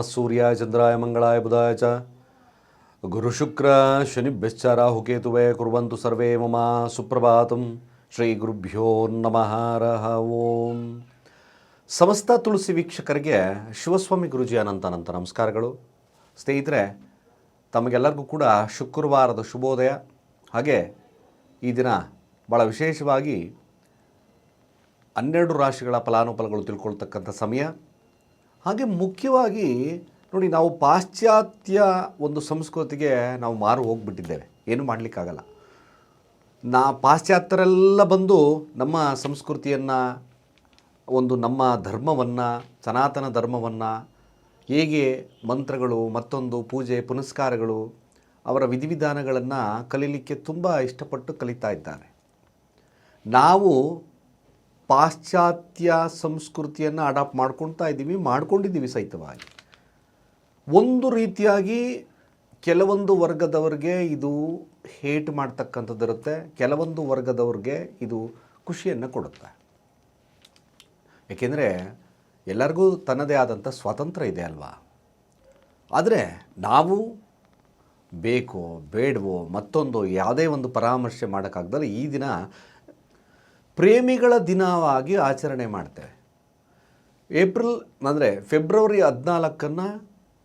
ಸೂರ್ಯಾಯ ಚಂದ್ರಾಯ ಮಂಗಳಾಯ ಬುಧಾಯ ಚ. ಗುರುಶುಕ್ರ ಶನಿಭ್ಯಶ್ಚ ರಾಹುಕೇತುವೆ ಕುರ್ವಂತು ಸರ್ವೇ ಮಮ ಸುಪ್ರಭಾತಂ. ಶ್ರೀ ಗುರುಭ್ಯೋ ನಮಃ ರಹ ಓಂ. ಸಮಸ್ತ ತುಳಸಿ ವೀಕ್ಷಕರಿಗೆ ಶಿವಸ್ವಾಮಿ ಗುರುಜಿ ಅನಂತ ಅನಂತ ನಮಸ್ಕಾರಗಳು. ಸ್ನೇಹಿತರೆ, ತಮಗೆಲ್ಲರಿಗೂ ಕೂಡ ಶುಕ್ರವಾರದ ಶುಭೋದಯ. ಹಾಗೆ ಈ ದಿನ ಭಾಳ ವಿಶೇಷವಾಗಿ ಹನ್ನೆರಡು ರಾಶಿಗಳ ಫಲಾನುಫಲಗಳು ತಿಳ್ಕೊಳ್ತಕ್ಕಂಥ ಸಮಯ. ಹಾಗೆ ಮುಖ್ಯವಾಗಿ ನೋಡಿ, ನಾವು ಪಾಶ್ಚಾತ್ಯ ಒಂದು ಸಂಸ್ಕೃತಿಗೆ ನಾವು ಮಾರು ಹೋಗ್ಬಿಟ್ಟಿದ್ದೇವೆ. ಏನು ಮಾಡಲಿಕ್ಕಾಗಲ್ಲ. ನಾ ಪಾಶ್ಚಾತ್ಯರೆಲ್ಲ ಬಂದು ನಮ್ಮ ಸಂಸ್ಕೃತಿಯನ್ನು, ಒಂದು ನಮ್ಮ ಧರ್ಮವನ್ನು, ಸನಾತನ ಧರ್ಮವನ್ನು, ಹೇಗೆ ಮಂತ್ರಗಳು, ಮತ್ತೊಂದು ಪೂಜೆ, ಪುನಸ್ಕಾರಗಳು, ಅವರ ವಿಧಿವಿಧಾನಗಳನ್ನು ಕಲೀಲಿಕ್ಕೆ ತುಂಬ ಇಷ್ಟಪಟ್ಟು ಕಲಿತಾ ಇದ್ದಾರೆ. ನಾವು ಪಾಶ್ಚಾತ್ಯ ಸಂಸ್ಕೃತಿಯನ್ನು ಅಡಾಪ್ಟ್ ಮಾಡ್ಕೊಳ್ತಾ ಇದ್ದೀವಿ, ಮಾಡ್ಕೊಂಡಿದ್ದೀವಿ ಸಹಿತವಾಗಿ ಒಂದು ರೀತಿಯಾಗಿ ಕೆಲವೊಂದು ವರ್ಗದವ್ರಿಗೆ ಇದು ಹೇಟ್ ಮಾಡ್ತಕ್ಕಂಥದ್ದಿರುತ್ತೆ ಕೆಲವೊಂದು ವರ್ಗದವ್ರಿಗೆ ಇದು ಖುಷಿಯನ್ನು ಕೊಡುತ್ತೆ. ಏಕೆಂದರೆ ಎಲ್ಲರಿಗೂ ತನ್ನದೇ ಆದಂಥ ಸ್ವಾತಂತ್ರ್ಯ ಇದೆ ಅಲ್ವಾ? ಆದರೆ ನಾವು ಬೇಕೋ ಬೇಡವೋ ಮತ್ತೊಂದು ಯಾವುದೇ ಒಂದು ಪರಾಮರ್ಶೆ ಮಾಡೋಕ್ಕಾಗ್ದಲ್ಲ ಈ ದಿನ ಪ್ರೇಮಿಗಳ ದಿನವಾಗಿ ಆಚರಣೆ ಮಾಡ್ತೇವೆ. ಏಪ್ರಿಲ್ ಅಂದರೆ ಫೆಬ್ರವರಿ ಹದಿನಾಲ್ಕನ್ನು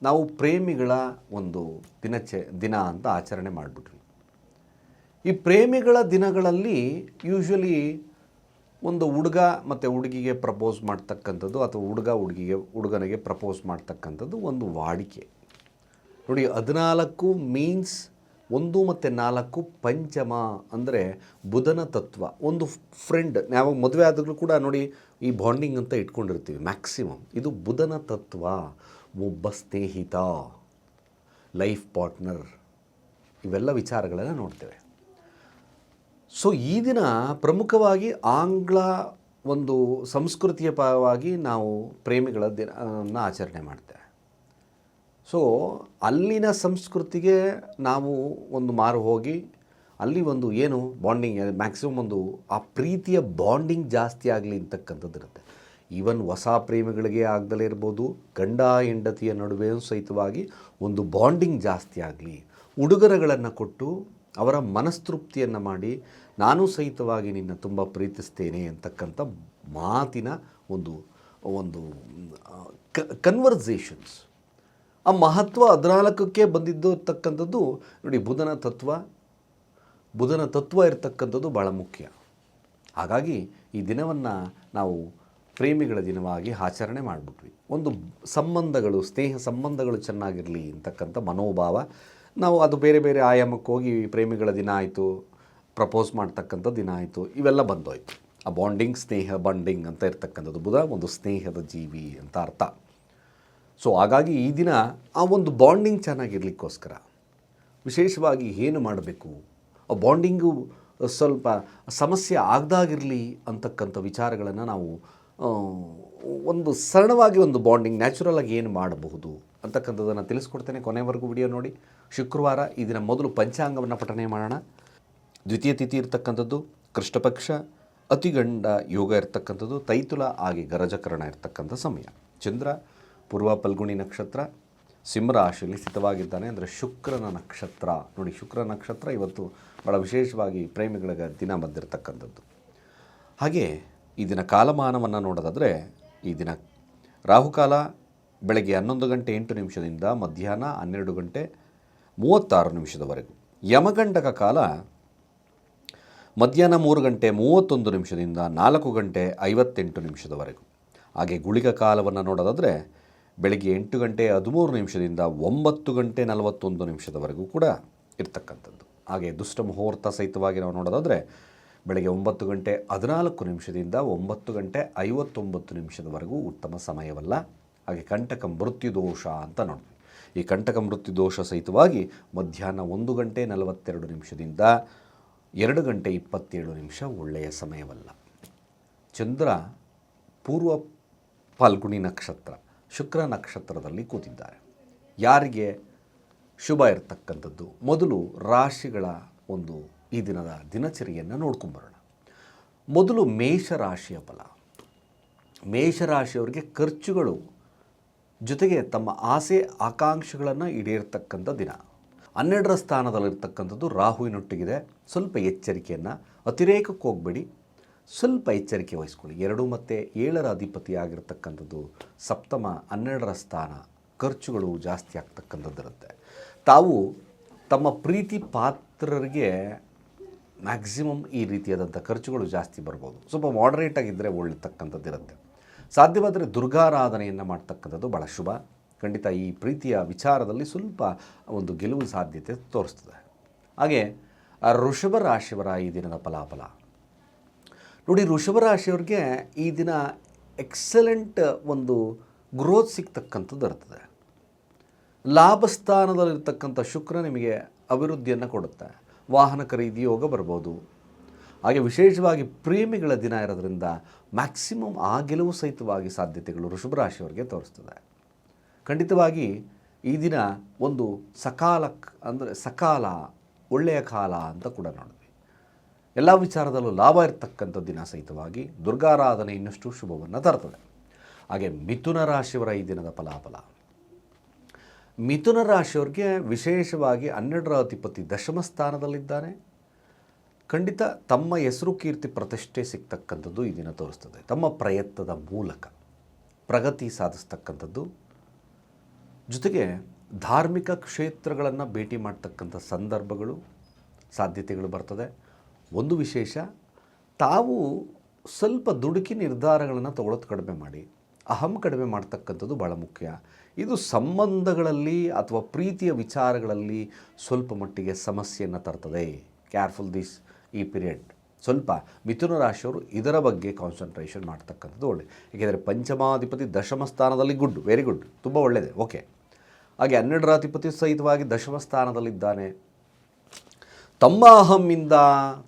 ನಾವು ಪ್ರೇಮಿಗಳ ಒಂದು ದಿನಚೆ, ದಿನ ಅಂತ ಆಚರಣೆ ಮಾಡಿಬಿಟ್ವಿ ಈ ಪ್ರೇಮಿಗಳ ದಿನಗಳಲ್ಲಿ ಯೂಶ್ವಲಿ ಒಂದು ಹುಡುಗ ಮತ್ತು ಹುಡುಗಿಗೆ ಪ್ರಪೋಸ್ ಮಾಡ್ತಕ್ಕಂಥದ್ದು ಅಥವಾ ಹುಡುಗ ಹುಡುಗಿಗೆ, ಹುಡುಗನಿಗೆ ಪ್ರಪೋಸ್ ಮಾಡ್ತಕ್ಕಂಥದ್ದು ಒಂದು ವಾಡಿಕೆ. ನೋಡಿ, ಹದಿನಾಲ್ಕು ಮೀನ್ಸ್ ಒಂದು ಮತ್ತು ನಾಲ್ಕು ಪಂಚಮ ಅಂದರೆ ಬುಧನ ತತ್ವ. ಒಂದು ಫ್ರೆಂಡ್ ನಾವು ಮದುವೆ ಆದಾಗಲೂ ಕೂಡ ನೋಡಿ ಈ ಬಾಂಡಿಂಗ್ ಅಂತ ಇಟ್ಕೊಂಡಿರ್ತೀವಿ ಮ್ಯಾಕ್ಸಿಮಮ್ ಇದು ಬುಧನ ತತ್ವ. ಒಬ್ಬ ಸ್ನೇಹಿತ ಲೈಫ್ ಪಾರ್ಟ್ನರ್ ಇವೆಲ್ಲ ವಿಚಾರಗಳನ್ನು ನೋಡ್ತೇವೆ. ಸೊ ಈ ದಿನ ಪ್ರಮುಖವಾಗಿ ಆಂಗ್ಲ ಒಂದು ಸಂಸ್ಕೃತಿಯ ಪರವಾಗಿ ನಾವು ಪ್ರೇಮಿಗಳ ದಿನ ಆಚರಣೆ ಮಾಡ್ತೇವೆ. ಸೊ ಅಲ್ಲಿನ ಸಂಸ್ಕೃತಿಗೆ ನಾವು ಒಂದು ಮಾರು ಹೋಗಿ, ಅಲ್ಲಿ ಒಂದು ಏನು ಬಾಂಡಿಂಗ್ ಮ್ಯಾಕ್ಸಿಮಮ್ ಒಂದು ಆ ಪ್ರೀತಿಯ ಬಾಂಡಿಂಗ್ ಜಾಸ್ತಿ ಆಗಲಿ ಅಂತಕ್ಕಂಥದ್ದು ಇರುತ್ತೆ. ಈವನ್ ಹೊಸ ಪ್ರೇಮಿಗಳಿಗೆ ಆಗದಲ್ಲೇ ಇರ್ಬೋದು, ಗಂಡ ಹೆಂಡತಿಯ ನಡುವೆ ಸಹಿತವಾಗಿ ಒಂದು ಬಾಂಡಿಂಗ್ ಜಾಸ್ತಿ ಆಗಲಿ, ಉಡುಗೊರೆಗಳನ್ನು ಕೊಟ್ಟು ಅವರ ಮನಸ್ತೃಪ್ತಿಯನ್ನು ಮಾಡಿ, ನಾನು ಸಹಿತವಾಗಿ ನಿನ್ನ ತುಂಬ ಪ್ರೀತಿಸ್ತೇನೆ ಅಂತಕ್ಕಂಥ ಮಾತಿನ ಒಂದು ಒಂದು ಕನ್ವರ್ಸೇಷನ್ಸ್ ಆ ಮಹತ್ವ ಹದಿನಾಲ್ಕಕ್ಕೆ ಬಂದಿದ್ದು ಇರ್ತಕ್ಕಂಥದ್ದು ನೋಡಿ ಬುಧನ ತತ್ವ. ಬುಧನ ತತ್ವ ಇರತಕ್ಕಂಥದ್ದು ಭಾಳ ಮುಖ್ಯ. ಹಾಗಾಗಿ ಈ ದಿನವನ್ನು ನಾವು ಪ್ರೇಮಿಗಳ ದಿನವಾಗಿ ಆಚರಣೆ ಮಾಡಿಬಿಟ್ವಿ. ಒಂದು ಸಂಬಂಧಗಳು, ಸ್ನೇಹ ಸಂಬಂಧಗಳು ಚೆನ್ನಾಗಿರಲಿ ಅಂತಕ್ಕಂಥ ಮನೋಭಾವ. ನಾವು ಅದು ಬೇರೆ ಬೇರೆ ಆಯಾಮಕ್ಕೆ ಹೋಗಿ ಪ್ರೇಮಿಗಳ ದಿನ ಆಯಿತು, ಪ್ರಪೋಸ್ ಮಾಡ್ತಕ್ಕಂಥ ದಿನ ಆಯಿತು, ಇವೆಲ್ಲ ಬಂದೋಯ್ತು. ಆ ಬಾಂಡಿಂಗ್ ಸ್ನೇಹ ಬಾಂಡಿಂಗ್ ಅಂತ ಇರ್ತಕ್ಕಂಥದ್ದು ಬುಧ, ಒಂದು ಸ್ನೇಹದ ಜೀವಿ ಅಂತ ಅರ್ಥ. ಸೊ ಹಾಗಾಗಿ ಈ ದಿನ ಆ ಒಂದು ಬಾಂಡಿಂಗ್ ಚೆನ್ನಾಗಿರ್ಲಿಕ್ಕೋಸ್ಕರ, ವಿಶೇಷವಾಗಿ ಏನು ಮಾಡಬೇಕು? ಆ ಬಾಂಡಿಂಗು ಸ್ವಲ್ಪ ಸಮಸ್ಯೆ ಆಗದಾಗಿರಲಿ ಅಂತಕ್ಕಂಥ ವಿಚಾರಗಳನ್ನು ನಾವು ಒಂದು ಸರಳವಾಗಿ ಒಂದು ಬಾಂಡಿಂಗ್ ನ್ಯಾಚುರಲ್ ಆಗಿ ಏನು ಮಾಡಬಹುದು ಅಂತಕ್ಕಂಥದ್ದನ್ನು ತಿಳಿಸ್ಕೊಡ್ತೇನೆ ಕೊನೆವರೆಗೂ ವಿಡಿಯೋ ನೋಡಿ. ಶುಕ್ರವಾರ ಈ ದಿನ ಮೊದಲು ಪಂಚಾಂಗವನ್ನು ಪಠನೆ ಮಾಡೋಣ. ದ್ವಿತೀಯ ತಿಥಿ ಇರತಕ್ಕಂಥದ್ದು, ಕೃಷ್ಣಪಕ್ಷ, ಅತಿಗಂಡ ಯೋಗ ಇರತಕ್ಕಂಥದ್ದು, ತೈತುಲ, ಹಾಗೆ ಗರಜಕರಣ ಇರತಕ್ಕಂಥ ಸಮಯ. ಚಂದ್ರ ಪೂರ್ವ ಫಲ್ಗುಣಿ ನಕ್ಷತ್ರ ಸಿಂಹರಾಶಿಯಲ್ಲಿ ಸ್ಥಿತವಾಗಿದ್ದಾನೆ ಅಂದರೆ ಶುಕ್ರನ ನಕ್ಷತ್ರ. ನೋಡಿ, ಶುಕ್ರ ನಕ್ಷತ್ರ ಇವತ್ತು ಭಾಳ ವಿಶೇಷವಾಗಿ ಪ್ರೇಮಿಗಳಿಗೆ ದಿನ ಬಂದಿರತಕ್ಕಂಥದ್ದು. ಹಾಗೆ ಈ ದಿನ ಕಾಲಮಾನವನ್ನು ನೋಡೋದಾದರೆ ಈ ದಿನ ರಾಹುಕಾಲ ಬೆಳಗ್ಗೆ ಹನ್ನೊಂದು ಗಂಟೆ ಎಂಟು ನಿಮಿಷದಿಂದ ಮಧ್ಯಾಹ್ನ ಹನ್ನೆರಡು ಗಂಟೆ ಮೂವತ್ತಾರು ನಿಮಿಷದವರೆಗೂ. ಯಮಗಂಡಕ ಕಾಲ ಮಧ್ಯಾಹ್ನ ಮೂರು ಗಂಟೆ ಮೂವತ್ತೊಂದು ನಿಮಿಷದಿಂದ ನಾಲ್ಕು ಗಂಟೆ ಐವತ್ತೆಂಟು ನಿಮಿಷದವರೆಗೂ. ಹಾಗೆ ಗುಳಿಗ ಕಾಲವನ್ನು ನೋಡೋದಾದರೆ ಬೆಳಗ್ಗೆ ಎಂಟು ಗಂಟೆ ಹದಿಮೂರು ನಿಮಿಷದಿಂದ ಒಂಬತ್ತು ಗಂಟೆ ನಲವತ್ತೊಂದು ನಿಮಿಷದವರೆಗೂ ಕೂಡ ಇರ್ತಕ್ಕಂಥದ್ದು. ಹಾಗೆ ದುಷ್ಟ ಮುಹೂರ್ತ ಸಹಿತವಾಗಿ ನಾವು ನೋಡೋದಾದರೆ, ಬೆಳಗ್ಗೆ ಒಂಬತ್ತು ಗಂಟೆ ಹದಿನಾಲ್ಕು ನಿಮಿಷದಿಂದ ಒಂಬತ್ತು ಗಂಟೆ ಐವತ್ತೊಂಬತ್ತು ನಿಮಿಷದವರೆಗೂ ಉತ್ತಮ ಸಮಯವಲ್ಲ. ಹಾಗೆ ಕಂಟಕ ಮೃತ್ಯು ದೋಷ ಅಂತ ನೋಡ್ತೀವಿ. ಈ ಕಂಟಕ ಮೃತ್ಯು ದೋಷ ಸಹಿತವಾಗಿ ಮಧ್ಯಾಹ್ನ ಒಂದು ಗಂಟೆ ನಲವತ್ತೆರಡು ನಿಮಿಷದಿಂದ ಎರಡು ಗಂಟೆ ಇಪ್ಪತ್ತೇಳು ನಿಮಿಷ ಒಳ್ಳೆಯ ಸಮಯವಲ್ಲ. ಚಂದ್ರ ಪೂರ್ವ ಫಾಲ್ಗುಣಿ ನಕ್ಷತ್ರ. ಶುಕ್ರ ನಕ್ಷತ್ರದಲ್ಲಿ ಕೂತಿದ್ದಾರೆ. ಯಾರಿಗೆ? ಶುಭ ಇರತಕ್ಕಂಥದ್ದು. ಮೊದಲು ರಾಶಿಗಳ ಒಂದು ಈ ದಿನದ ದಿನಚರಿಯನ್ನು ನೋಡ್ಕೊಂಬರೋಣ. ಮೊದಲು ಮೇಷರಾಶಿಯ ಫಲ. ಮೇಷರಾಶಿಯವರಿಗೆ ಖರ್ಚುಗಳು ಜೊತೆಗೆ ತಮ್ಮ ಆಸೆ ಆಕಾಂಕ್ಷೆಗಳನ್ನು ಈಡೇರ್ತಕ್ಕಂಥ ದಿನ. ಹನ್ನೆರಡರ ಸ್ಥಾನದಲ್ಲಿರ್ತಕ್ಕಂಥದ್ದು ರಾಹುವಿನೊಟ್ಟಿಗಿದೆ. ಸ್ವಲ್ಪ ಎಚ್ಚರಿಕೆಯನ್ನು, ಅತಿರೇಕಕ್ಕೆ ಹೋಗಬೇಡಿ. ಸ್ವಲ್ಪ ಎಚ್ಚರಿಕೆ ವಹಿಸ್ಕೊಳ್ಳಿ. ಎರಡು ಮತ್ತು ಏಳರ ಅಧಿಪತಿ ಆಗಿರ್ತಕ್ಕಂಥದ್ದು ಸಪ್ತಮ, ಹನ್ನೆರಡರ ಸ್ಥಾನ, ಖರ್ಚುಗಳು ಜಾಸ್ತಿ ಆಗ್ತಕ್ಕಂಥದ್ದಿರುತ್ತೆ. ತಾವು ತಮ್ಮ ಪ್ರೀತಿ ಪಾತ್ರರಿಗೆ ಮ್ಯಾಕ್ಸಿಮಮ್ ಈ ರೀತಿಯಾದಂಥ ಖರ್ಚುಗಳು ಜಾಸ್ತಿ ಬರ್ಬೋದು. ಸ್ವಲ್ಪ ಮಾಡ್ರೇಟ್ ಆಗಿದ್ದರೆ ಒಳ್ಳೆತಕ್ಕಂಥದ್ದಿರುತ್ತೆ ಸಾಧ್ಯವಾದರೆ ದುರ್ಗಾರಾಧನೆಯನ್ನು ಮಾಡ್ತಕ್ಕಂಥದ್ದು ಭಾಳ ಶುಭ. ಖಂಡಿತ ಈ ಪ್ರೀತಿಯ ವಿಚಾರದಲ್ಲಿ ಸ್ವಲ್ಪ ಒಂದು ಗೆಲುವು ಸಾಧ್ಯತೆ ತೋರಿಸ್ತದೆ. ಹಾಗೆ ಋಷಭ ರಾಶಿಯವರ ಈ ದಿನದ ಫಲಾಫಲ. ನೋಡಿ ರಾಶಿಯವ್ರಿಗೆ ಈ ದಿನ ಎಕ್ಸಲೆಂಟ್ ಒಂದು ಗ್ರೋತ್ ಸಿಗ್ತಕ್ಕಂಥದ್ದು ಇರ್ತದೆ. ಲಾಭಸ್ಥಾನದಲ್ಲಿರ್ತಕ್ಕಂಥ ಶುಕ್ರ ನಿಮಗೆ ಅಭಿವೃದ್ಧಿಯನ್ನು ಕೊಡುತ್ತೆ. ವಾಹನ ಖರೀದಿ ಯೋಗ ಬರ್ಬೋದು. ಹಾಗೆ ವಿಶೇಷವಾಗಿ ಪ್ರೇಮಿಗಳ ದಿನ ಇರೋದ್ರಿಂದ ಮ್ಯಾಕ್ಸಿಮಮ್ ಆ ಗೆಲುವು ಸಹಿತವಾಗಿ ಸಾಧ್ಯತೆಗಳು ರಾಶಿಯವರಿಗೆ ತೋರಿಸ್ತದೆ. ಖಂಡಿತವಾಗಿ ಈ ದಿನ ಒಂದು ಸಕಾಲ ಅಂದರೆ ಸಕಾಲ, ಒಳ್ಳೆಯ ಕಾಲ ಅಂತ ಕೂಡ ನೋಡಿದ್ವಿ ಎಲ್ಲ ವಿಚಾರದಲ್ಲೂ ಲಾಭ ಇರತಕ್ಕಂಥ ದಿನ ಸಹಿತವಾಗಿ ದುರ್ಗಾರಾಧನೆ ಇನ್ನಷ್ಟು ಶುಭವನ್ನು ತರ್ತದೆ. ಹಾಗೆ ಮಿಥುನ ರಾಶಿಯವರ ಈ ದಿನದ ಫಲಾಫಲ. ಮಿಥುನ ರಾಶಿಯವ್ರಿಗೆ ವಿಶೇಷವಾಗಿ ಹನ್ನೆರಡರ ಅಧಿಪತಿ ದಶಮ ಸ್ಥಾನದಲ್ಲಿದ್ದಾನೆ. ಖಂಡಿತ ತಮ್ಮ ಹೆಸರು ಕೀರ್ತಿ ಪ್ರತಿಷ್ಠೆ ಸಿಗ್ತಕ್ಕಂಥದ್ದು ಈ ದಿನ ತೋರಿಸ್ತದೆ. ತಮ್ಮ ಪ್ರಯತ್ನದ ಮೂಲಕ, ಪ್ರಗತಿ ಸಾಧಿಸ್ತಕ್ಕಂಥದ್ದು. ಜೊತೆಗೆ ಧಾರ್ಮಿಕ ಕ್ಷೇತ್ರಗಳನ್ನು ಭೇಟಿ ಮಾಡ್ತಕ್ಕಂಥ ಸಂದರ್ಭಗಳು, ಸಾಧ್ಯತೆಗಳು ಬರ್ತದೆ. ಒಂದು ವಿಶೇಷ, ತಾವು ಸ್ವಲ್ಪ ದುಡುಕಿ ನಿರ್ಧಾರಗಳನ್ನು ತಗೊಳ್ಳೋದು ಕಡಿಮೆ ಮಾಡಿ, ಅಹಂ ಕಡಿಮೆ ಮಾಡ್ತಕ್ಕಂಥದ್ದು ಭಾಳ ಮುಖ್ಯ. ಇದು ಸಂಬಂಧಗಳಲ್ಲಿ ಅಥವಾ ಪ್ರೀತಿಯ ವಿಚಾರಗಳಲ್ಲಿ ಸ್ವಲ್ಪ ಮಟ್ಟಿಗೆ ಸಮಸ್ಯೆಯನ್ನು ತರ್ತದೆ. ಕೇರ್ಫುಲ್ ದಿಸ್ ಈ ಪೀರಿಯಡ್ ಸ್ವಲ್ಪ ಮಿಥುನ ರಾಶಿಯವರು ಇದರ ಬಗ್ಗೆ ಕಾನ್ಸಂಟ್ರೇಷನ್ ಮಾಡ್ತಕ್ಕಂಥದ್ದು ಒಳ್ಳೆ. ಏಕೆಂದರೆ ಪಂಚಮಾಧಿಪತಿ ದಶಮ ಸ್ಥಾನದಲ್ಲಿ ಗುಡ್ ವೆರಿ ಗುಡ್ ತುಂಬ ಒಳ್ಳೆಯದೇ ಓಕೆ ಹಾಗೆ ಹನ್ನೆರಡರ ಅಧಿಪತಿ ಸಹಿತವಾಗಿ ದಶಮ ಸ್ಥಾನದಲ್ಲಿದ್ದಾನೆ. ತಮ್ಮ ಅಹಮ್ಮಿಂದ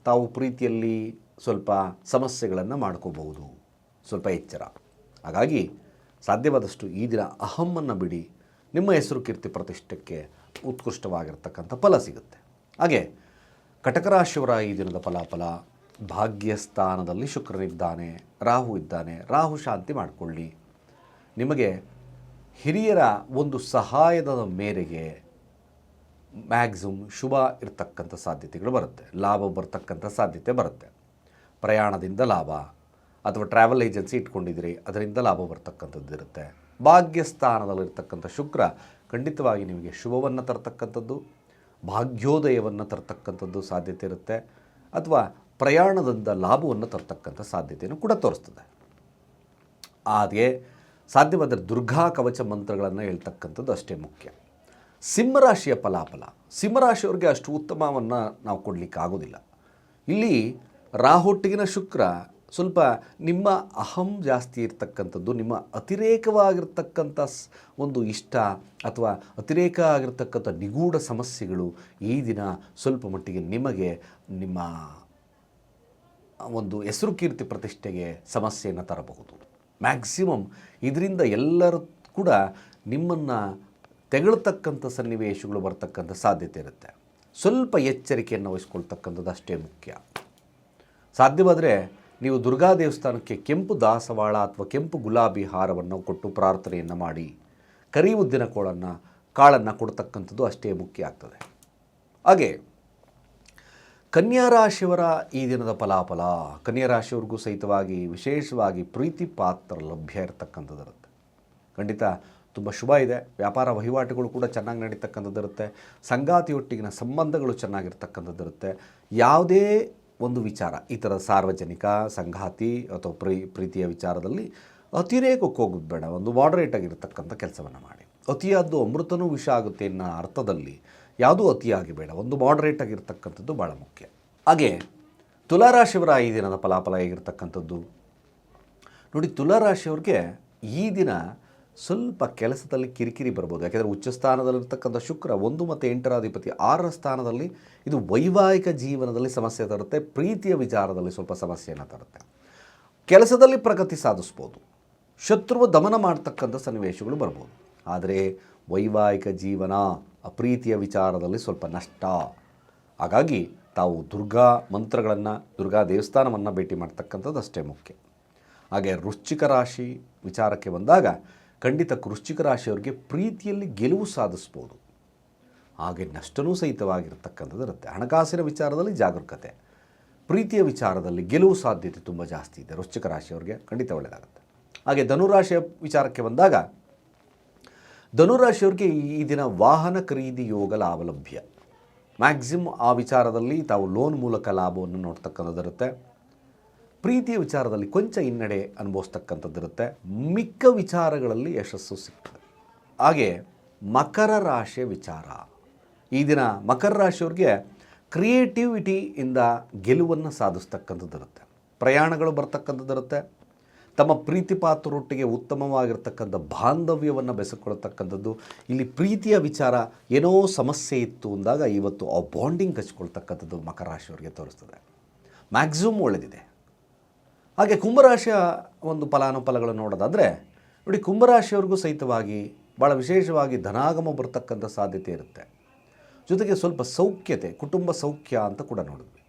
ತಾವು ಪ್ರೀತಿಯಲ್ಲಿ ಸ್ವಲ್ಪ ಸಮಸ್ಯೆಗಳನ್ನು ಮಾಡ್ಕೋಬಹುದು. ಸ್ವಲ್ಪ ಎಚ್ಚರ. ಹಾಗಾಗಿ ಸಾಧ್ಯವಾದಷ್ಟು ಈ ದಿನ ಅಹಮ್ಮನ್ನು ಬಿಡಿ. ನಿಮ್ಮ ಹೆಸರು ಕೀರ್ತಿ ಪ್ರತಿಷ್ಠಕ್ಕೆ ಉತ್ಕೃಷ್ಟವಾಗಿರ್ತಕ್ಕಂಥ ಫಲ ಸಿಗುತ್ತೆ. ಹಾಗೆ ಕಟಕರಾಶಿಯವರ ಈ ದಿನದ ಫಲಾಫಲ, ಭಾಗ್ಯಸ್ಥಾನದಲ್ಲಿ ಶುಕ್ರನಿದ್ದಾನೆ ರಾಹು ಇದ್ದಾನೆ, ರಾಹು ಶಾಂತಿ ಮಾಡಿಕೊಳ್ಳಿ. ನಿಮಗೆ ಹಿರಿಯರ ಒಂದು ಸಹಾಯದ ಮೇರೆಗೆ ಮ್ಯಾಕ್ಸಿಮಮ್ ಶುಭ ಇರತಕ್ಕಂಥ ಸಾಧ್ಯತೆಗಳು ಬರುತ್ತೆ, ಲಾಭ ಬರ್ತಕ್ಕಂಥ ಸಾಧ್ಯತೆ ಬರುತ್ತೆ. ಪ್ರಯಾಣದಿಂದ ಲಾಭ ಅಥವಾ ಟ್ರಾವೆಲ್ ಏಜೆನ್ಸಿ ಇಟ್ಕೊಂಡಿದ್ದೀರಿ, ಅದರಿಂದ ಲಾಭ ಬರ್ತಕ್ಕಂಥದ್ದು ಇರುತ್ತೆ. ಭಾಗ್ಯಸ್ಥಾನದಲ್ಲಿರ್ತಕ್ಕಂಥ ಶುಕ್ರ ಖಂಡಿತವಾಗಿ ನಿಮಗೆ ಶುಭವನ್ನು ತರ್ತಕ್ಕಂಥದ್ದು, ಭಾಗ್ಯೋದಯವನ್ನು ತರ್ತಕ್ಕಂಥದ್ದು ಸಾಧ್ಯತೆ ಇರುತ್ತೆ, ಅಥವಾ ಪ್ರಯಾಣದಿಂದ ಲಾಭವನ್ನು ತರ್ತಕ್ಕಂಥ ಸಾಧ್ಯತೆಯನ್ನು ಕೂಡ ತೋರಿಸ್ತದೆ. ಹಾಗೆ ಸಾಧ್ಯವಾದರೆ ದುರ್ಗಾ ಕವಚ ಮಂತ್ರಗಳನ್ನು ಹೇಳ್ತಕ್ಕಂಥದ್ದು ಅಷ್ಟೇ ಮುಖ್ಯ. ಸಿಂಹರಾಶಿಯ ಫಲಾಫಲ. ಸಿಂಹರಾಶಿಯವ್ರಿಗೆ ಅಷ್ಟು ಉತ್ತಮವನ್ನು ನಾವು ಕೊಡಲಿಕ್ಕೆ ಆಗೋದಿಲ್ಲ ಇಲ್ಲಿ ರಾಹುಟ್ಟಿಗಿನ ಶುಕ್ರ ಸ್ವಲ್ಪ ನಿಮ್ಮ ಅಹಂ ಜಾಸ್ತಿ ಇರ್ತಕ್ಕಂಥದ್ದು, ನಿಮ್ಮ ಅತಿರೇಕವಾಗಿರ್ತಕ್ಕಂಥ ಒಂದು ಇಷ್ಟ ಅಥವಾ ಅತಿರೇಕ ಆಗಿರ್ತಕ್ಕಂಥ ನಿಗೂಢ ಸಮಸ್ಯೆಗಳು ಈ ದಿನ ಸ್ವಲ್ಪ ಮಟ್ಟಿಗೆ ನಿಮಗೆ ನಿಮ್ಮ ಒಂದು ಹೆಸರು ಕೀರ್ತಿ ಪ್ರತಿಷ್ಠೆಗೆ ಸಮಸ್ಯೆಯನ್ನು ತರಬಹುದು. ಮ್ಯಾಕ್ಸಿಮಮ್ ಇದರಿಂದ ಎಲ್ಲರೂ ಕೂಡ ನಿಮ್ಮನ್ನು ತೆಗಳ್ತಕ್ಕಂಥ ಸನ್ನಿವೇಶಗಳು ಬರ್ತಕ್ಕಂಥ ಸಾಧ್ಯತೆ ಇರುತ್ತೆ. ಸ್ವಲ್ಪ ಎಚ್ಚರಿಕೆಯನ್ನು ವಹಿಸ್ಕೊಳ್ತಕ್ಕಂಥದ್ದು ಅಷ್ಟೇ ಮುಖ್ಯ. ಸಾಧ್ಯವಾದರೆ ನೀವು ದುರ್ಗಾ ದೇವಸ್ಥಾನಕ್ಕೆ ಕೆಂಪು ದಾಸವಾಳ ಅಥವಾ ಕೆಂಪು ಗುಲಾಬಿ ಹಾರವನ್ನು ಕೊಟ್ಟು ಪ್ರಾರ್ಥನೆಯನ್ನು ಮಾಡಿ ಕರಿ ಉದ್ದಿನ ಕೋಳನ್ನು, ಕಾಳನ್ನು ಕೊಡ್ತಕ್ಕಂಥದ್ದು ಅಷ್ಟೇ ಮುಖ್ಯ ಆಗ್ತದೆ. ಹಾಗೆ ಕನ್ಯಾ ರಾಶಿಯವರ ಈ ದಿನದ ಫಲಾಫಲ ಕನ್ಯಾ ರಾಶಿಯವ್ರಿಗೂ ಸಹಿತವಾಗಿ ವಿಶೇಷವಾಗಿ ಪ್ರೀತಿ ಪಾತ್ರ ಲಭ್ಯ ಇರತಕ್ಕಂಥದ್ದು ಇರುತ್ತೆ. ಖಂಡಿತ ತುಂಬ ಶುಭ ಇದೆ. ವ್ಯಾಪಾರ ವಹಿವಾಟುಗಳು ಕೂಡ ಚೆನ್ನಾಗಿ ನಡೀತಕ್ಕಂಥದ್ದಿರುತ್ತೆ ಸಂಗಾತಿಯೊಟ್ಟಿಗಿನ ಸಂಬಂಧಗಳು ಚೆನ್ನಾಗಿರ್ತಕ್ಕಂಥದ್ದಿರುತ್ತೆ. ಯಾವುದೇ ಒಂದು ವಿಚಾರ, ಈ ಥರ ಸಾರ್ವಜನಿಕ, ಸಂಗಾತಿ ಅಥವಾ ಪ್ರೀ, ಪ್ರೀತಿಯ ವಿಚಾರದಲ್ಲಿ ಅತಿರೇಕಕ್ಕೆ ಹೋಗೋದು ಬೇಡ. ಒಂದು ಮಾಡರೇಟ್ ಆಗಿರ್ತಕ್ಕಂಥ ಕೆಲಸವನ್ನು ಮಾಡಿ. ಅತಿಯಾದ್ದು ಅಮೃತನೂ ವಿಷ ಆಗುತ್ತೆ ಅನ್ನೋ ಅರ್ಥದಲ್ಲಿ ಯಾವುದೂ ಅತಿಯಾಗಿ ಬೇಡ ಒಂದು ಮಾಡರೇಟ್ ಆಗಿರ್ತಕ್ಕಂಥದ್ದು ಭಾಳ ಮುಖ್ಯ. ಹಾಗೆ ತುಲಾರಾಶಿಯವರ ಈ ದಿನದ ಫಲಾಫಲ ಹೇಗಿರ್ತಕ್ಕಂಥದ್ದು? ನೋಡಿ, ತುಲಾರಾಶಿಯವ್ರಿಗೆ ಈ ದಿನ ಸ್ವಲ್ಪ ಕೆಲಸದಲ್ಲಿ ಕಿರಿಕಿರಿ ಬರ್ಬೋದು ಯಾಕೆಂದರೆ ಉಚ್ಚ ಸ್ಥಾನದಲ್ಲಿರ್ತಕ್ಕಂಥ ಶುಕ್ರ ಒಂದು ಮತ್ತು ಎಂಟರ ಅಧಿಪತಿ ಆರರ ಸ್ಥಾನದಲ್ಲಿ ಇದು ವೈವಾಹಿಕ ಜೀವನದಲ್ಲಿ ಸಮಸ್ಯೆ ತರುತ್ತೆ, ಪ್ರೀತಿಯ ವಿಚಾರದಲ್ಲಿ ಸ್ವಲ್ಪ ಸಮಸ್ಯೆಯನ್ನು ತರುತ್ತೆ. ಕೆಲಸದಲ್ಲಿ ಪ್ರಗತಿ ಸಾಧಿಸ್ಬೋದು. ಶತ್ರುವ ದಮನ ಮಾಡ್ತಕ್ಕಂಥ ಸನ್ನಿವೇಶಗಳು ಬರ್ಬೋದು. ಆದರೆ ವೈವಾಹಿಕ ಜೀವನ, ಅಪ್ರೀತಿಯ ವಿಚಾರದಲ್ಲಿ ಸ್ವಲ್ಪ ನಷ್ಟ. ಹಾಗಾಗಿ ತಾವು ದುರ್ಗಾ ಮಂತ್ರಗಳನ್ನು, ದುರ್ಗಾ ದೇವಸ್ಥಾನವನ್ನು ಭೇಟಿ ಮಾಡ್ತಕ್ಕಂಥದ್ದು ಅಷ್ಟೇ ಮುಖ್ಯ. ಹಾಗೆ ರುಚಿಕ ರಾಶಿ ವಿಚಾರಕ್ಕೆ ಬಂದಾಗ ಖಂಡಿತ ವೃಶ್ಚಿಕ ರಾಶಿಯವರಿಗೆ ಪ್ರೀತಿಯಲ್ಲಿ ಗೆಲುವು ಸಾಧಿಸ್ಬೋದು. ಹಾಗೆ ನಷ್ಟನೂ ಸಹಿತವಾಗಿರ್ತಕ್ಕಂಥದ್ದು ಇರುತ್ತೆ. ಹಣಕಾಸಿನ ವಿಚಾರದಲ್ಲಿ ಜಾಗರೂಕತೆ. ಪ್ರೀತಿಯ ವಿಚಾರದಲ್ಲಿ ಗೆಲುವು ಸಾಧ್ಯತೆ ತುಂಬ ಜಾಸ್ತಿ ಇದೆ. ವೃಶ್ಚಿಕ ರಾಶಿಯವರಿಗೆ ಖಂಡಿತ ಒಳ್ಳೆಯದಾಗುತ್ತೆ. ಹಾಗೆ ಧನುರಾಶಿಯ ವಿಚಾರಕ್ಕೆ ಬಂದಾಗ, ಧನುರಾಶಿಯವರಿಗೆ ಈ ದಿನ ವಾಹನ ಖರೀದಿ ಯೋಗ ಲಾಭಲಭ್ಯ. ಮ್ಯಾಕ್ಸಿಮಮ್ ಆ ವಿಚಾರದಲ್ಲಿ ತಾವು ಲೋನ್ ಮೂಲಕ ಲಾಭವನ್ನು ನೋಡ್ತಕ್ಕಂಥದ್ದಿರುತ್ತೆ ಪ್ರೀತಿಯ ವಿಚಾರದಲ್ಲಿ ಕೊಂಚ ಹಿನ್ನಡೆ ಅನುಭವಿಸ್ತಕ್ಕಂಥದ್ದಿರುತ್ತೆ. ಮಿಕ್ಕ ವಿಚಾರಗಳಲ್ಲಿ ಯಶಸ್ಸು ಸಿಗ್ತದೆ. ಹಾಗೆ ಮಕರ ರಾಶಿಯ ವಿಚಾರ. ಈ ದಿನ ಮಕರ ರಾಶಿಯವ್ರಿಗೆ ಕ್ರಿಯೇಟಿವಿಟಿಯಿಂದ ಗೆಲುವನ್ನು ಸಾಧಿಸ್ತಕ್ಕಂಥದ್ದಿರುತ್ತೆ. ಪ್ರಯಾಣಗಳು ಬರ್ತಕ್ಕಂಥದ್ದಿರುತ್ತೆ. ತಮ್ಮ ಪ್ರೀತಿ ಪಾತ್ರರೊಟ್ಟಿಗೆ ಉತ್ತಮವಾಗಿರ್ತಕ್ಕಂಥ ಬಾಂಧವ್ಯವನ್ನು ಬೆಸಿಕೊಳ್ತಕ್ಕಂಥದ್ದು. ಇಲ್ಲಿ ಪ್ರೀತಿಯ ವಿಚಾರ ಏನೋ ಸಮಸ್ಯೆ ಇತ್ತು ಅಂದಾಗ ಇವತ್ತು ಆ ಬಾಂಡಿಂಗ್ ಹಚ್ಕೊಳ್ತಕ್ಕಂಥದ್ದು ಮಕರ ರಾಶಿಯವರಿಗೆ ತೋರಿಸ್ತದೆ. ಮ್ಯಾಕ್ಸಿಮಮ್ ಒಳ್ಳೆದಿದೆ. ಹಾಗೆ ಕುಂಭರಾಶಿಯ ಒಂದು ಫಲಾನುಫಲಗಳನ್ನು ನೋಡೋದಾದರೆ, ನೋಡಿ ಕುಂಭರಾಶಿಯವ್ರಿಗೂ ಸಹಿತವಾಗಿ ಭಾಳ ವಿಶೇಷವಾಗಿ ಧನಾಗಮ ಬರ್ತಕ್ಕಂಥ ಸಾಧ್ಯತೆ ಇರುತ್ತೆ. ಜೊತೆಗೆ ಸ್ವಲ್ಪ ಸೌಖ್ಯತೆ, ಕುಟುಂಬ ಸೌಖ್ಯ ಅಂತ ಕೂಡ ನೋಡಿದ್ವಿ.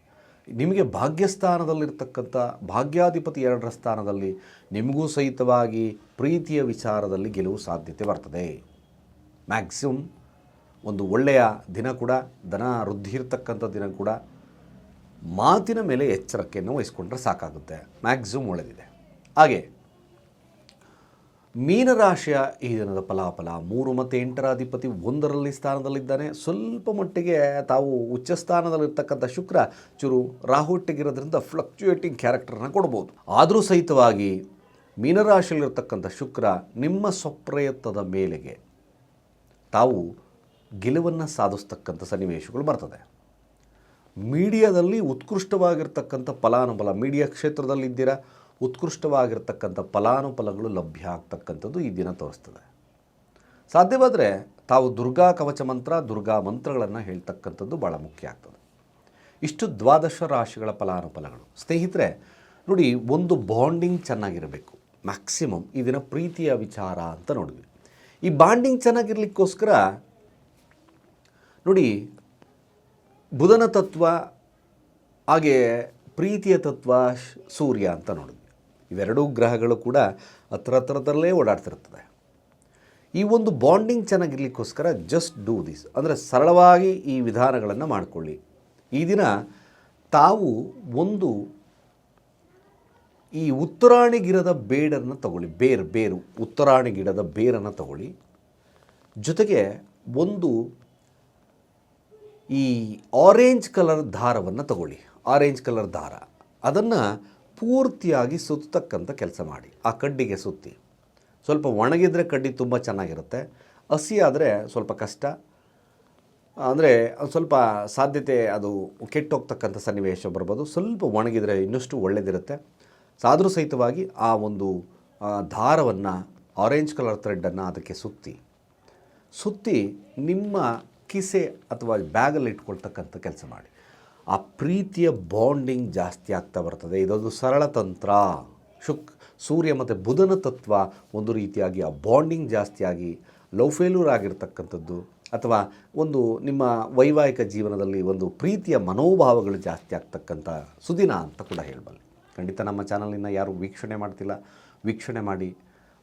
ನಿಮಗೆ ಭಾಗ್ಯಸ್ಥಾನದಲ್ಲಿರ್ತಕ್ಕಂಥ, ಭಾಗ್ಯಾಧಿಪತಿ ಎರಡರ ಸ್ಥಾನದಲ್ಲಿ ನಿಮಗೂ ಸಹಿತವಾಗಿ ಪ್ರೀತಿಯ ವಿಚಾರದಲ್ಲಿ ಗೆಲುವು ಸಾಧ್ಯತೆ ಬರ್ತದೆ. ಮ್ಯಾಕ್ಸಿಮಮ್ ಒಂದು ಒಳ್ಳೆಯ ದಿನ ಕೂಡ, ಧನ ವೃದ್ಧಿ ಇರ್ತಕ್ಕಂಥ ದಿನ ಕೂಡ ಮಾತಿನ ಮೇಲೆ ಎಚ್ಚರಿಕೆಯನ್ನು ವಹಿಸ್ಕೊಂಡ್ರೆ ಸಾಕಾಗುತ್ತೆ. ಮ್ಯಾಕ್ಸಿಮಮ್ ಒಳ್ಳೆದಿದೆ ಹಾಗೆ, ಮೀನರಾಶಿಯ ಈ ದಿನದ ಫಲಾಫಲ ಮೂರು ಮತ್ತು ಎಂಟರ ಅಧಿಪತಿ ಒಂದರಲ್ಲಿ ಸ್ಥಾನದಲ್ಲಿದ್ದಾನೆ. ಸ್ವಲ್ಪ ಮಟ್ಟಿಗೆ ತಾವು ಉಚ್ಚ ಸ್ಥಾನದಲ್ಲಿರ್ತಕ್ಕಂಥ ಶುಕ್ರ, ಚೂರು ರಾಹುಟ್ಟಿಗಿರೋದ್ರಿಂದ ಫ್ಲಕ್ಚುಯೇಟಿಂಗ್ ಕ್ಯಾರೆಕ್ಟರ್ನ ಕೊಡ್ಬೋದು. ಆದರೂ ಸಹಿತವಾಗಿ ಮೀನರಾಶಿಯಲ್ಲಿರ್ತಕ್ಕಂಥ ಶುಕ್ರ ನಿಮ್ಮ ಸ್ವಪ್ರಯತ್ನದ ಮೇಲೆಗೆ ತಾವು ಗೆಲುವನ್ನು ಸಾಧಿಸ್ತಕ್ಕಂಥ ಸನ್ನಿವೇಶಗಳು ಬರ್ತದೆ. ಮೀಡಿಯಾದಲ್ಲಿ ಉತ್ಕೃಷ್ಟವಾಗಿರ್ತಕ್ಕಂಥ ಫಲಾನುಫಲ ಮೀಡಿಯಾ ಕ್ಷೇತ್ರದಲ್ಲಿದ್ದೀರಾ ಉತ್ಕೃಷ್ಟವಾಗಿರ್ತಕ್ಕಂಥ ಫಲಾನುಫಲಗಳು ಲಭ್ಯ ಆಗ್ತಕ್ಕಂಥದ್ದು ಈ ದಿನ ತೋರಿಸ್ತದೆ. ಸಾಧ್ಯವಾದರೆ ತಾವು ದುರ್ಗಾ ಕವಚ ಮಂತ್ರ, ದುರ್ಗಾ ಮಂತ್ರಗಳನ್ನು ಹೇಳ್ತಕ್ಕಂಥದ್ದು ಭಾಳ ಮುಖ್ಯ ಆಗ್ತದೆ. ಇಷ್ಟು ದ್ವಾದಶ ರಾಶಿಗಳ ಫಲಾನುಫಲಗಳು ಸ್ನೇಹಿತರೆ, ನೋಡಿ, ಒಂದು ಬಾಂಡಿಂಗ್ ಚೆನ್ನಾಗಿರಬೇಕು. ಮ್ಯಾಕ್ಸಿಮಮ್ ಈ ದಿನ ಪ್ರೀತಿಯ ವಿಚಾರ ಅಂತ ನೋಡಿದ್ವಿ. ಈ ಬಾಂಡಿಂಗ್ ಚೆನ್ನಾಗಿರ್ಲಿಕ್ಕೋಸ್ಕರ ನೋಡಿ ಬುಧನ ತತ್ವ, ಹಾಗೆ ಪ್ರೀತಿಯ ತತ್ವ ಸೂರ್ಯ ಅಂತ ನೋಡಿದ್ವಿ ಇವೆರಡೂ ಗ್ರಹಗಳು ಕೂಡ ಹತ್ರ ಹತ್ರದಲ್ಲೇ ಓಡಾಡ್ತಿರ್ತದೆ ಈ ಒಂದು ಬಾಂಡಿಂಗ್ ಚೆನ್ನಾಗಿರ್ಲಿಕ್ಕೋಸ್ಕರ ಜಸ್ಟ್ ಡೂ ದಿಸ್ ಅಂದರೆ ಸರಳವಾಗಿ ಈ ವಿಧಾನಗಳನ್ನು ಮಾಡಿಕೊಳ್ಳಿ. ಈ ದಿನ ತಾವು ಒಂದು ಈ ಉತ್ತರಾಣಿ ಗಿಡದ ಬೇಡನ್ನು ತಗೊಳ್ಳಿ. ಬೇರು ಬೇರು. ಉತ್ತರಾಣಿ ಗಿಡದ ಬೇರನ್ನು ತಗೊಳ್ಳಿ. ಜೊತೆಗೆ ಒಂದು ಈ ಆರೆಂಜ್ ಕಲರ್ ದಾರವನ್ನು ತಗೊಳ್ಳಿ. ಆರೆಂಜ್ ಕಲರ್ ದಾರ ಅದನ್ನು ಪೂರ್ತಿಯಾಗಿ ಸುತ್ತಕ್ಕಂಥ ಕೆಲಸ ಮಾಡಿ. ಆ ಕಡ್ಡಿಗೆ ಸುತ್ತಿ. ಸ್ವಲ್ಪ ಒಣಗಿದರೆ ಕಡ್ಡಿ ತುಂಬ ಚೆನ್ನಾಗಿರುತ್ತೆ. ಹಸಿ ಆದರೆ ಸ್ವಲ್ಪ ಕಷ್ಟ. ಅಂದರೆ ಸ್ವಲ್ಪ ಸಾಧ್ಯತೆ ಅದು ಕೆಟ್ಟೋಗ್ತಕ್ಕಂಥ ಸನ್ನಿವೇಶ ಬರ್ಬೋದು. ಸ್ವಲ್ಪ ಒಣಗಿದರೆ ಇನ್ನಷ್ಟು ಒಳ್ಳೆಯದಿರುತ್ತೆ ಆದರೂ ಸಹಿತವಾಗಿ ಆ ಒಂದು ದಾರವನ್ನು ಆರೆಂಜ್ ಕಲರ್ ಥ್ರೆಡ್ಡನ್ನು ಅದಕ್ಕೆ ಸುತ್ತಿ. ಸುತ್ತಿ ನಿಮ್ಮ ಕಿಸೆ ಅಥವಾ ಬ್ಯಾಗಲ್ಲಿ ಇಟ್ಕೊಳ್ತಕ್ಕಂಥ ಕೆಲಸ ಮಾಡಿ. ಆ ಪ್ರೀತಿಯ ಬಾಂಡಿಂಗ್ ಜಾಸ್ತಿ ಆಗ್ತಾ ಬರ್ತದೆ. ಇದೊಂದು ಸರಳ ತಂತ್ರ. ಶುಕ್, ಸೂರ್ಯ ಮತ್ತು ಬುಧನ ತತ್ವ ಒಂದು ರೀತಿಯಾಗಿ ಆ ಬಾಂಡಿಂಗ್ ಜಾಸ್ತಿಯಾಗಿ ಲವ್ ಫೇಲ್ಯೂರ್ ಆಗಿರ್ತಕ್ಕಂಥದ್ದು ಅಥವಾ ಒಂದು ನಿಮ್ಮ ವೈವಾಹಿಕ ಜೀವನದಲ್ಲಿ ಒಂದು ಪ್ರೀತಿಯ ಮನೋಭಾವಗಳು ಜಾಸ್ತಿ ಆಗ್ತಕ್ಕಂಥ ಸುದಿನ ಅಂತ ಕೂಡ ಹೇಳಬಲ್ಲೆ. ಖಂಡಿತ ನಮ್ಮ ಚಾನಲಿನ ಯಾರು ವೀಕ್ಷಣೆ ಮಾಡ್ತಿಲ್ಲ, ವೀಕ್ಷಣೆ ಮಾಡಿ.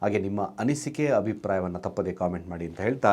ಹಾಗೆ ನಿಮ್ಮ ಅನಿಸಿಕೆ, ಅಭಿಪ್ರಾಯವನ್ನು ತಪ್ಪದೇ ಕಾಮೆಂಟ್ ಮಾಡಿ ಅಂತ ಹೇಳ್ತಾ